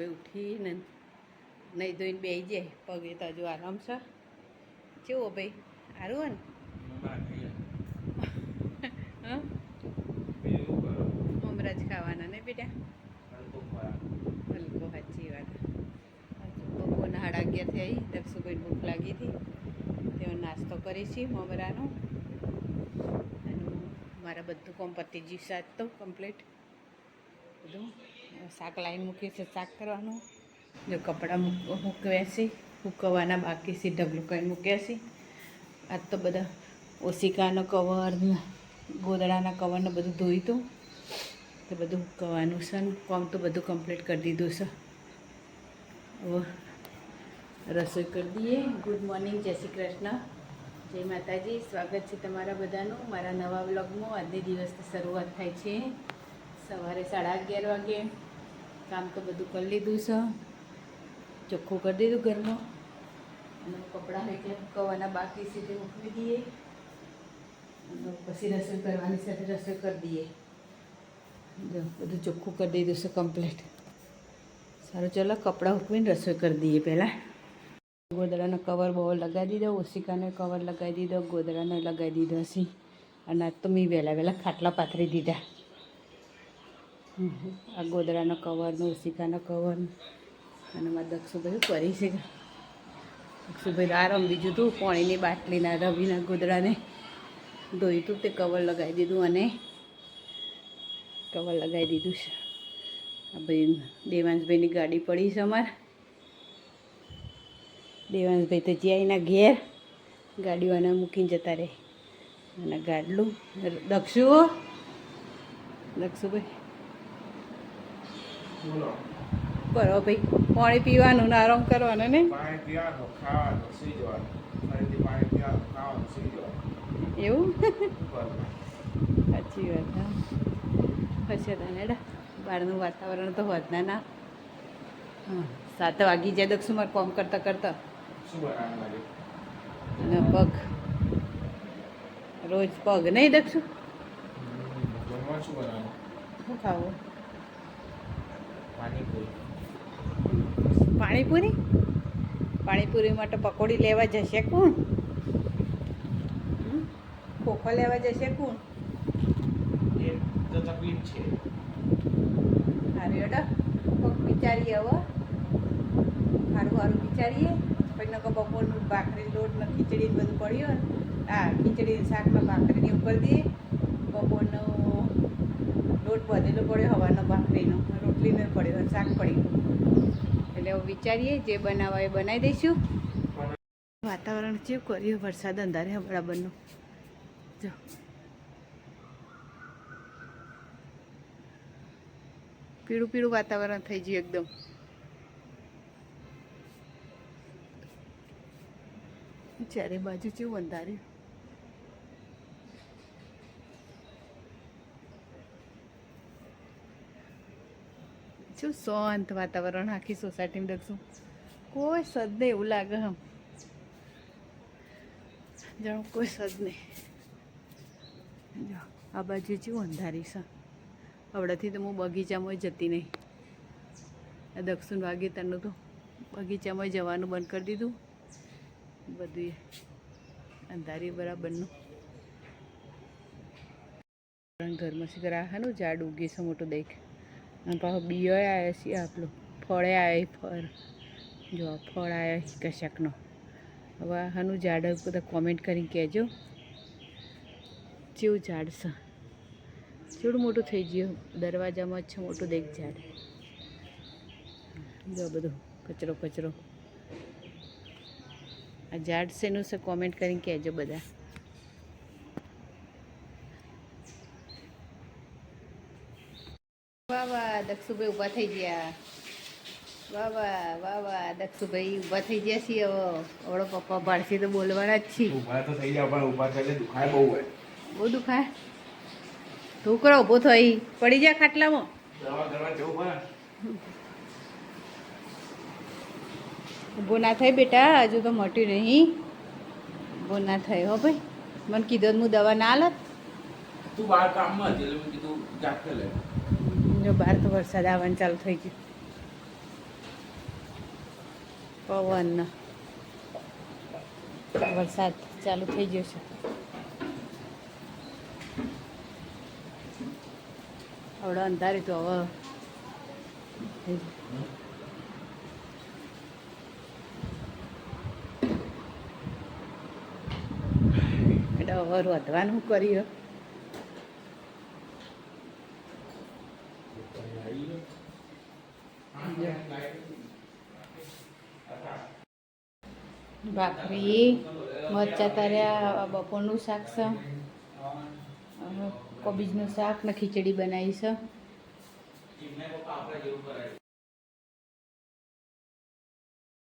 ઉઠીને નહીં ધોઈને બેસી જાય. પગે તો હજુ આરામ છે. કેવો ભાઈ? સારું ને? હા? હમણાં જ ખાવાના ને બેટા? હલકો સાચી વાત. બપોરના સાડા અગિયારથી આવી દક્ષુભાઈ ભૂખ લાગી હતી. તેઓ નાસ્તો કરી છીએ મમરાનો. મારા બધું કોમ પતી ગયું શાક તો કમ્પ્લીટ બધું. શાક લાઈન મૂકીએ છે શાક કરવાનું. જો કપડાં મૂક મૂકવ્યા છે સૂકવવાના બાકી છે, ઢગલું કરીને મૂક્યા છે. આજ તો બધા ઓશિકાનો કવર, ગોદડાના કવરને બધું ધોઈ તો. તો બધું સૂકવવાનું છે કોમ તો બધું કમ્પ્લીટ કરી દીધું છે. રસોઈ કરી દઈએ. ગુડ મોર્નિંગ જય શ્રી કૃષ્ણ. જય માતાજી. સ્વાગત છે તમારા બધાનું મારા નવા બ્લોગમાં આજની દિવસની શરૂઆત થાય છે. સવારે સાડા અગિયાર વાગે. કામ તો બધું કરી લીધું છે. ચોખ્ખું કરી દીધું ઘરમાં. અને કપડાં એટલે મૂકવાના બાકી છે તે મૂકવી દઈએ. અને પછી રસોઈ કરવાની સાથે રસોઈ કરી દઈએ. બધું ચોખ્ખું કરી દીધું છે કમ્પ્લીટ સારું, ચલો કપડાં ઉકવીને રસોઈ કરી દઈએ પહેલાં. ગોદડાનો કવર બહુ લગાવી દીધો ઓશિકાનો કવર લગાવી દીધો, ગોદડાનો લગાવી દીધો છે અને તો મેં વહેલા વહેલા ખાટલા પાથરી દીધા. આ ગોદડાનો કવર ને ઓશિકાનો કવર અને મારા દક્ષુભાઈ કરી છે. દક્ષુભાઈ આરામ બીજું હતું પાણીની બાટલીના, રવિના ગોદડાને. ધોયું હતું તે કવર લગાવી દીધું અને કવર લગાવી દીધું છે. આ ભાઈ દેવાંશભાઈની ગાડી પડી છે અમારે. દેવાંશભાઈ તો જ્યાંના ઘેર ગાડીઓને મૂકીને જતા રહે. અને ગાડલું. દક્ષુ, દક્ષુભાઈ. બોલો. કરો ભાઈ પાણી પીવાનું ને આરામ કરવાનો ને? પાણી પીવાનું ખાવાનું સુઈ જવાનું. ફરીથી પાણી પીવાનું ખાવાનું સુઈ જવાનું. એવું? સાચી વાત હા. પછી તને બહારનું વાતાવરણ તો વધના ના. હા સાત વાગી જાય દક્ષુ મારે કોમ કરતાં કરતાં? અને પગ. રોજ પગ નહીં દક્ષુ શું ખાવું? પાણીપુરી. પાણીપુરી? માટે પકોડી લેવા જશે કોણ? ખોખો લેવા જશે કોણ? તકલીફ છે. સારું એડો કોક વિચારીએ હવે. સારું સારું વિચારીએ. પછી નકો બપોરનું ભાખરી લોટ ને ખીચડી બધું પડ્યું હા ખીચડી શાકમાં ભાખરીની ઉપર દઈએ. બપોરનો લોટ બધેલો પડ્યો, હવાનો ભાખરીનો. રોટલીનો પડ્યો, શાક પડ્યું. એટલે હવે વિચારીએ જે બનાવવા એ બનાવી દઈશું. વાતાવરણ કેવું કર્યું વરસાદ અંધારે બરાબરનું. જો. પીળું પીળું વાતાવરણ થઈ ગયું એકદમ. ચારે બાજુ કેવું અંધાર્યું શું શાંત વાતાવરણ આખી સોસાયટીમાં દક્ષું કોઈ સદ નહીં એવું લાગે હમ. જાણો, કોઈ સદ નહીં જો આ બાજુ જેવું અંધારી છે. હવડાથી તો હું બગીચામાં જતી નહીં. આ દક્ષિણ વાગીતાનું તો બગીચામાં જવાનું બંધ કરી દીધું. બધું અંધારી બરાબરનું. ઘરમાં શીખર આખાનું ઝાડ ઉગી છે મોટું દેખ. અને પાછો બીયો આવ્યો છે આપણું. ફળે આવ્યો ફળ. જો ફળ આવ્યા કશાકનો. હવે આનું ઝાડ બધા કોમેન્ટ કરીને કહેજો. જેવું ઝાડ છે? કેવડું મોટું થઈ ગયું? દરવાજામાં છે મોટું દેખ ઝાડ. જો બધું કચરો કચરો. આ ઝાડ શેનું છે? કોમેન્ટ કરીને કહેજો બધા વાહ વાહ દક્ષુભાઈ ઊભા થઈ ગયા. વાહ વાહ વાહ વાહ દક્ષુભાઈ ઊભા થઈ ગયા છીએ હવે. ઓળો પપ્પા બાળસી તો બોલવાના જ છીએ. ઊભા તો થઈ ગયા પણ ઊભા થઈને દુખાય બહુ હોય. બહુ દુખાય? કરો ઊભો થઈ. પડી જા ખાટલામાં. દવા કરવા જવું પડે. ઊભો ના થાય બેટા હજુ તો મટ્યું નહીં. ઊભો ના થાય હો ભાઈ. મને કીધું હું દવા ના હાલત તું બહાર કામમાં હતી એટલે મેં કીધું જાતે લે. જો બહાર તો વરસાદ આવવાનું ચાલુ થઈ ગયું. પવન. વરસાદ ચાલુ થઈ ગયો છે. આવડે અંધારી તો હવે. એટલે હવે વધવાનું કર્યું. ભાખરી મરચા તર્યા બપોરનું શાક છે. કોબીજનું શાક ને ખીચડી બનાવી છે.